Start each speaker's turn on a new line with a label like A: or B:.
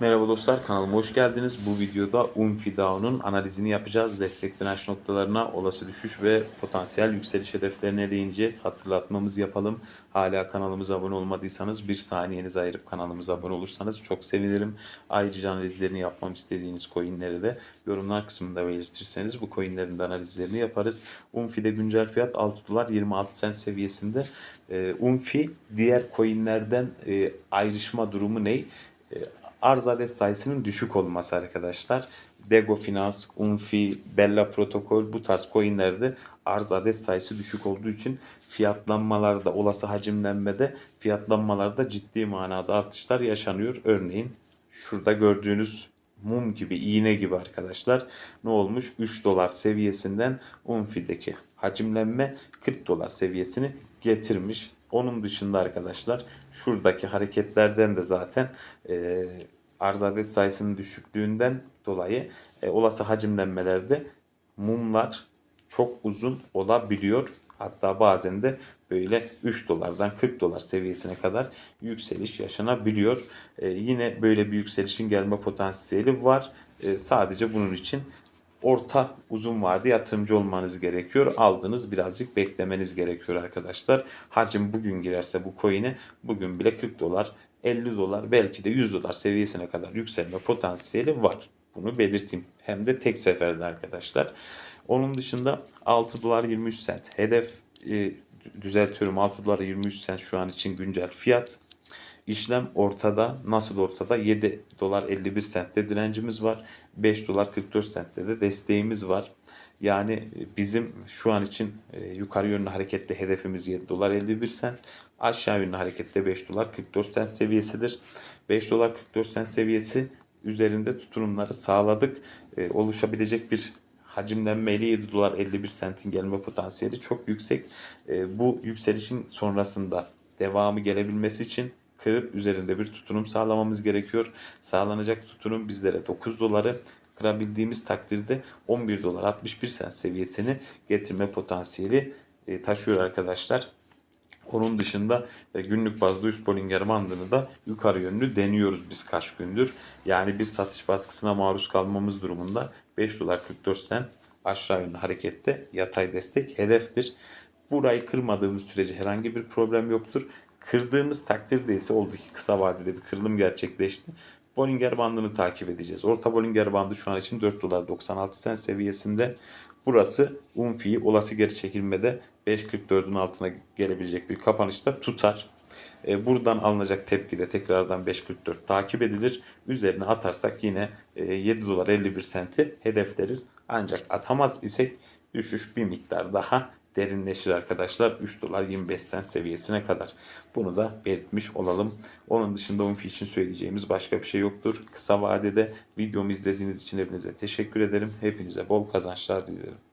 A: Merhaba dostlar kanalıma hoş geldiniz. Bu videoda Unfi Dow'un analizini yapacağız. Destek direnç noktalarına, olası düşüş ve potansiyel yükseliş hedeflerine değineceğiz. Hatırlatmamızı yapalım. Hala kanalımıza abone olmadıysanız bir saniyenizi ayırıp kanalımıza abone olursanız çok sevinirim. Ayrıca analizlerini yapmam istediğiniz coinleri de yorumlar kısmında belirtirseniz bu coinlerin de analizlerini yaparız. Unfi'de güncel fiyat 6 dolar 26 cent seviyesinde. Ee, Unfi diğer coinlerden e, ayrışma durumu ne? Arz adet sayısının düşük olması arkadaşlar. Dego Finance, Unfi, Bella Protokol bu tarz coinlerde arz adet sayısı düşük olduğu için fiyatlanmalarda, olası hacimlenmede fiyatlanmalarda ciddi manada artışlar yaşanıyor. Örneğin şurada gördüğünüz mum gibi, iğne gibi arkadaşlar ne olmuş? 3 dolar seviyesinden Unfi'deki hacimlenme 40 dolar seviyesini getirmiş. Onun dışında arkadaşlar şuradaki hareketlerden de zaten e, arz adet sayısının düşüklüğünden dolayı e, olası hacimlenmelerde mumlar çok uzun olabiliyor. Hatta bazen de böyle 3 dolardan 40 dolar seviyesine kadar yükseliş yaşanabiliyor. E, yine böyle bir yükselişin gelme potansiyeli var. E, sadece bunun için orta uzun vade yatırımcı olmanız gerekiyor. Aldınız birazcık beklemeniz gerekiyor arkadaşlar. Hacim bugün girerse bu coin'e bugün bile 40 dolar 50 dolar belki de 100 dolar seviyesine kadar yükselme potansiyeli var. Bunu belirteyim. Hem de tek seferde arkadaşlar. Onun dışında 6 dolar 23 sent. Hedef e, düzeltiyorum 6 dolar 23 sent şu an için güncel fiyat. İşlem ortada. Nasıl ortada? 7 dolar 51 sentte direncimiz var. 5 dolar 44 sentte de desteğimiz var. Yani bizim şu an için e, yukarı yönlü hareketli hedefimiz 7 dolar 51 sent. Aşağı yönlü harekette 5 dolar 44 sent seviyesidir. 5 dolar 44 sent seviyesi üzerinde tutunumları sağladık. E, oluşabilecek bir hacimlenmeyle 7 dolar 51 sentin gelme potansiyeli çok yüksek. E, bu yükselişin sonrasında devamı gelebilmesi için kırıp üzerinde bir tutunum sağlamamız gerekiyor. Sağlanacak tutunum bizlere 9 doları kırabildiğimiz takdirde 11 dolar 61 sent seviyesini getirme potansiyeli e, taşıyor arkadaşlar. Onun dışında e, günlük bazda üst Bollinger bandını da yukarı yönlü deniyoruz biz kaç gündür. Yani bir satış baskısına maruz kalmamız durumunda 5 dolar 44 sent aşağı yönlü harekette yatay destek hedeftir. Burayı kırmadığımız sürece herhangi bir problem yoktur. Kırdığımız takdirde ise oldu ki kısa vadede bir kırılım gerçekleşti. Bollinger bandını takip edeceğiz. Orta Bollinger bandı şu an için 4 dolar 96 sen seviyesinde. Burası Unfi'yi olası geri çekilmede 5.44'ün altına gelebilecek bir kapanışta tutar. E, buradan alınacak tepki de tekrardan 5.44 takip edilir. Üzerine atarsak yine e, 7 dolar 51 senti hedefleriz. Ancak atamaz isek düşüş bir miktar daha derinleşir arkadaşlar. 3 dolar 25 sent seviyesine kadar. Bunu da belirtmiş olalım. Onun dışında Unfi için söyleyeceğimiz başka bir şey yoktur. Kısa vadede videomu izlediğiniz için hepinize teşekkür ederim. Hepinize bol kazançlar dilerim.